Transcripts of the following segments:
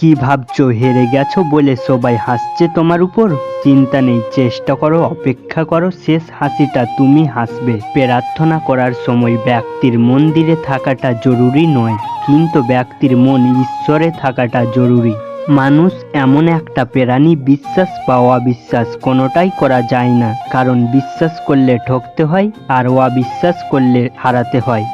কি ভাবছ, হেরে গেছো বলে সবাই হাসছে তোমার উপর? চিন্তা নেই, চেষ্টা করো, অপেক্ষা করো, শেষ হাসিটা তুমি হাসবে। প্রার্থনা করার সময় ব্যক্তির মন্দিরে থাকাটা জরুরি নয়, কিন্তু ব্যক্তির মন ঈশ্বরে থাকাটা জরুরি। মানুষ এমন একটা প্রাণী, বিশ্বাস বা অবিশ্বাস কোনোটাই করা যায় না, কারণ বিশ্বাস করলে ঠকতে হয় আর অবিশ্বাস করলে হারাতে হয়।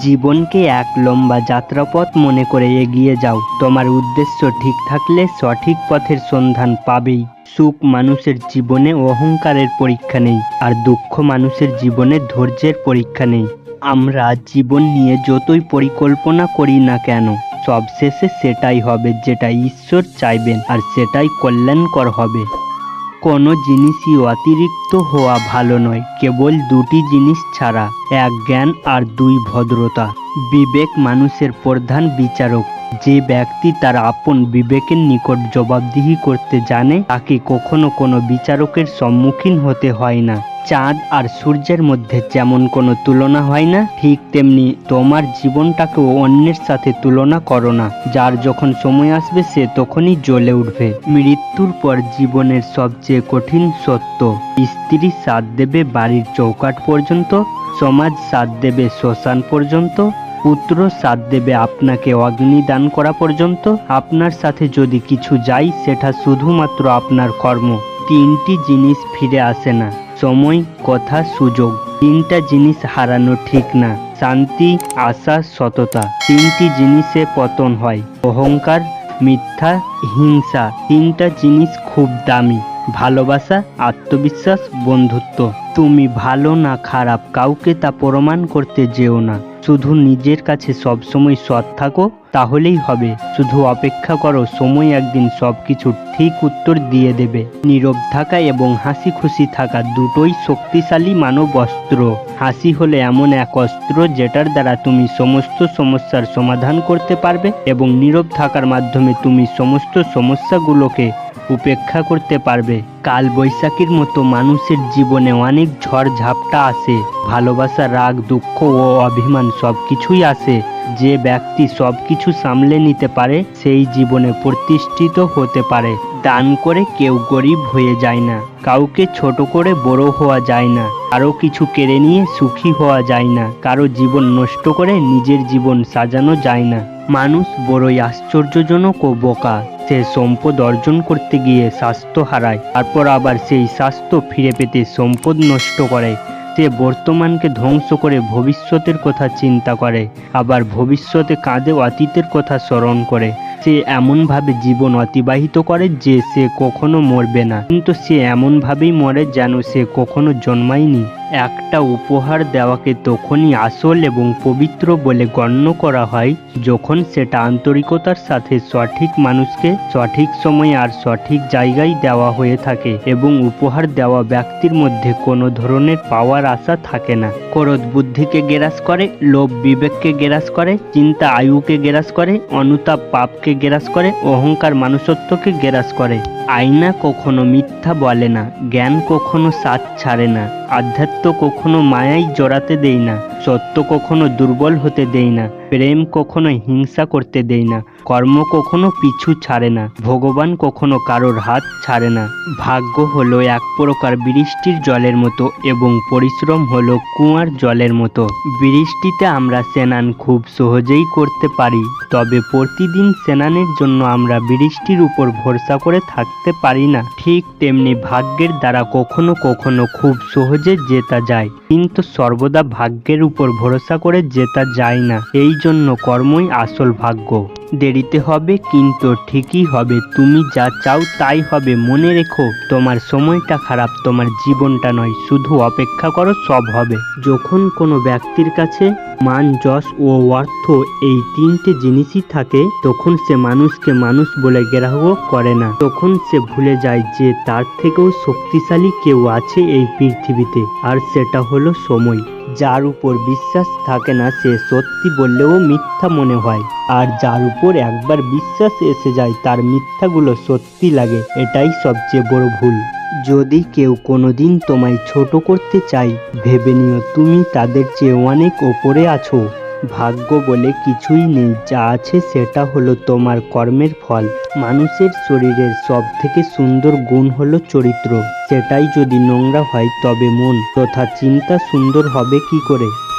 জীবনকে এক লম্বা যাত্রাপথ মনে করে এগিয়ে যাও। তোমার উদ্দেশ্য ঠিক থাকলে সঠিক পথের সন্ধান পাবেই। সুখ মানুষের জীবনে অহংকারের পরীক্ষা নেই, আর দুঃখ মানুষের জীবনে ধৈর্যের পরীক্ষা নেই। আমরা জীবন নিয়ে যতই পরিকল্পনা করি না কেন, সবশেষে সেটাই হবে যেটা ঈশ্বর চাইবেন, আর সেটাই কল্যাণকর হবে। কোনো জিনিসই অতিরিক্ত হওয়া ভালো নয়, কেবল দুটি জিনিস ছাড়া, এক জ্ঞান আর দুই ভদ্রতা। বিবেক মানুষের প্রধান বিচারক। যে ব্যক্তি তার আপন বিবেকের নিকট জবাবদিহি করতে জানে, তাকে কখনো কোনো বিচারকের সম্মুখীন হতে হয় না। চাঁদ আর সূর্যের মধ্যে যেমন কোনো তুলনা হয় না, ঠিক তেমনি তোমার জীবনটাকেও অন্যের সাথে তুলনা করো না। যার যখন সময় আসবে, সে তখনই জ্বলে উঠবে। মৃত্যুর পর জীবনের সবচেয়ে কঠিন সত্য, স্ত্রী সাথ দেবে বাড়ির চৌকাট পর্যন্ত, সমাজ সাথ দেবে শ্মশান পর্যন্ত, পুত্র সাথ দেবে আপনাকে অগ্নি দান করা পর্যন্ত। আপনার সাথে যদি কিছু যায়, সেটা শুধুমাত্র আপনার কর্ম। তিনটি জিনিস ফিরে আসে না। সময়, কথা, সুযোগ। তিনটা জিনিস হারানো ঠিক না। শান্তি, আশা, সততা। তিনটি জিনিসে পতন হয়। অহংকার, মিথ্যা, হিংসা। তিনটা জিনিস খুব দামি। ভালোবাসা, আত্মবিশ্বাস, বন্ধুত্ব। তুমি ভালো না খারাপ, কাউকে তা প্রমাণ করতে যেও না। শুধু নিজের কাছে সবসময় সৎ থাকো, তাহলেই হবে। শুধু অপেক্ষা করো, সময় একদিন সব কিছু ঠিক উত্তর দিয়ে দেবে। নীরব থাকা এবং হাসি খুশি থাকা দুটোই শক্তিশালী মানব অস্ত্র। হাসি হলে এমন এক অস্ত্র যেটার দ্বারা তুমি সমস্ত সমস্যার সমাধান করতে পারবে এবং নীরব থাকার মাধ্যমে তুমি সমস্ত সমস্যাগুলোকে উপেক্ষা করতে পারবে। কাল বৈশাখীর মতো মানুষের জীবনে অনেক ঝড় ঝাপটা আসে। ভালোবাসা, রাগ, দুঃখ ও অভিমান সব কিছুই আসে। যে ব্যক্তি সব কিছু সামলে নিতে পারে, সেই জীবনে প্রতিষ্ঠিত হতে পারে। দান করে কেউ গরিব হয়ে যায় না। কাউকে ছোট করে বড় হওয়া যায় না। কারও কিছু কেড়ে নিয়ে সুখী হওয়া যায় না। কারও জীবন নষ্ট করে নিজের জীবন সাজানো যায় না। মানুষ বড়ই আশ্চর্যজনক ও বোকা। সে সম্পদ অর্জন করতে গিয়ে স্বাস্থ্য হারায়, তারপর আবার সেই স্বাস্থ্য ফিরে পেতে সম্পদ নষ্ট করে। সে বর্তমানকে ধ্বংস করে ভবিষ্যতের কথা চিন্তা করে, আবার ভবিষ্যতে কাঁদে অতীতের কথা স্মরণ করে। সে এমনভাবে জীবন অতিবাহিত করে যে সে কখনো মরবে না। কিন্তু সে এমনভাবেই মরে যেন সে কখনো জন্মায়নি। একটা উপহার দেওয়াকে তখনই আসল এবং পবিত্র বলে গণ্য করা হয়, যখন সেটা আন্তরিকতার সাথে সঠিক মানুষকে সঠিক সময়ে আর সঠিক জায়গায় দেওয়া হয়ে থাকে এবং উপহার দেওয়া ব্যক্তির মধ্যে কোনো ধরনের পাওয়ার আশা থাকে না। ক্রোধ বুদ্ধিকে গ্রাস করে, লোভ বিবেককে গ্রাস করে, চিন্তা আয়ুকে গ্রাস করে, অনুতাপ পাপকে গ্রাস করে, অহংকার মানুষত্বকে গ্রাস করে। আয়না কখনো মিথ্যা বলে না, জ্ঞান কখনো সাথ ছাড়ে না, আধ্যাত্ম কখনো মায়াই জড়াতে দেয় না। সত্য কখনো দুর্বল হতে দেই না, প্রেম কখনো হিংসা করতে দেয় না, কর্ম কখনো পিছু ছাড়ে না, ভগবান কখনো কারোর হাত ছাড়ে না। ভাগ্য হলো এক প্রকার বৃষ্টির জলের মতো এবং পরিশ্রম হলো কুয়ার জলের মতো। বৃষ্টিতে আমরা স্নান খুব সহজেই করতে পারি, তবে প্রতিদিন স্নানের জন্য আমরা বৃষ্টির উপর ভরসা করে থাকতে পারি না। ঠিক তেমনি ভাগ্যের দ্বারা কখনো কখনো খুব সহজে জেতা যায়, কিন্তু সর্বদা ভাগ্যের উপর ভরসা করে জেতা যায় না। এই জন্য কর্মই আসল ভাগ্য। দেরিতে হবে, কিন্তু ঠিকই হবে। তুমি যা চাও তাই হবে। মনে রেখো, তোমার সময়টা খারাপ, তোমার জীবনটা নয়। শুধু অপেক্ষা করো, সব হবে। যখন কোনো ব্যক্তির কাছে মান, যশ ও অর্থ এই তিনটে জিনিসই থাকে, তখন সে মানুষকে মানুষ বলে গ্রাহ্য করে না। তখন সে ভুলে যায় যে তার থেকেও শক্তিশালী কেউ আছে এই পৃথিবীতে। আর সেটা হলো সময়। যার উপর বিশ্বাস থাকে না, সে সত্যি বললেও মিথ্যা মনে হয়। আর যার উপর একবার বিশ্বাস এসে যায়, তার মিথ্যাগুলো সত্যি লাগে, এটাই সবচেয়ে বড় ভুল। যদি কেউ কোনোদিন তোমায় ছোট করতে চায়, ভেবে নিও তুমি তাদের চেয়ে অনেক ওপরে আছো। ভাগ্য বলে কিছুই নেই। যা আছে সেটা হলো তোমার কর্মের ফল। মানুষের শরীরের সব থেকে সুন্দর গুণ হলো চরিত্র। সেটাই যদি নোংরা হয় তবে মন। তথা চিন্তা সুন্দর হবে কি করে?